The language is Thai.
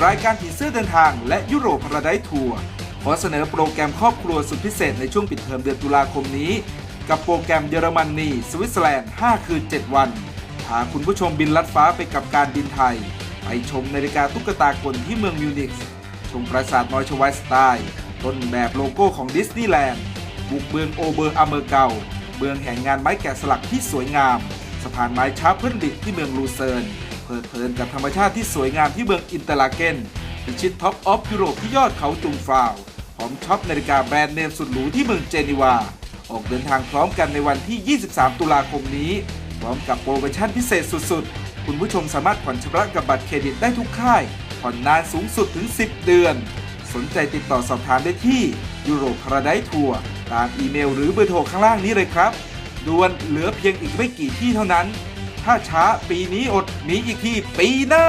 รายการผีเสื้อเดินทางและยุโรปพาราไดทัวร์ขอเสนอโปรแกรมครอบครัวสุดพิเศษในช่วงปิดเทอมเดือนตุลาคมนี้ กับโปรแกรมเยอรมนนีสวิตเซอร์แลนด์ 5 คืน 7 วันพาคุณผู้ชมบินลัดฟ้าไปกับการบินไทย ไปชมนาฬิกาตุ๊กตากลที่เมืองมิวนิกส์ชมปราสาทนอยชวายสไตล์ต้นแบบโลโก้ของดิสนีย์แลนด์บุกเมืองโอเบอร์อาเมอร์เกาเมืองแห่งงานไม้แกะสลักที่สวยงาม สะพานไม้ชาร์เพิลดิตที่เมืองลูเซิร์น เพลิดเพลินกับธรรมชาติที่สวยงามที่เมืองอินเตอร์ลาเกนพิชิตท็อปออฟยุโรปที่ยอดเขาจุงฟาวพร้อมช็อปนาฬิกาแบรนด์เนมสุดหรูที่เมืองเจนีวา ออกเดินทางพร้อมกันในวันที่ 23 ตุลาคมนี้ พร้อมกับโปรโมชั่นพิเศษสุดๆ คุณผู้ชมสามารถผ่อนชำระกับบัตรเครดิตได้ทุกค่าย ผ่อนนานสูงสุดถึง 10 เดือน สนใจติดต่อสอบถามได้ที่ยูโรพาราไดทัวร์ตามอีเมลหรือเบอร์โทรข้างล่างนี้เลยครับด่วนเหลือเพียงอีกไม่กี่ที่เท่านั้น ถ้าช้าปีนี้อดหนีอีกทีปีหน้า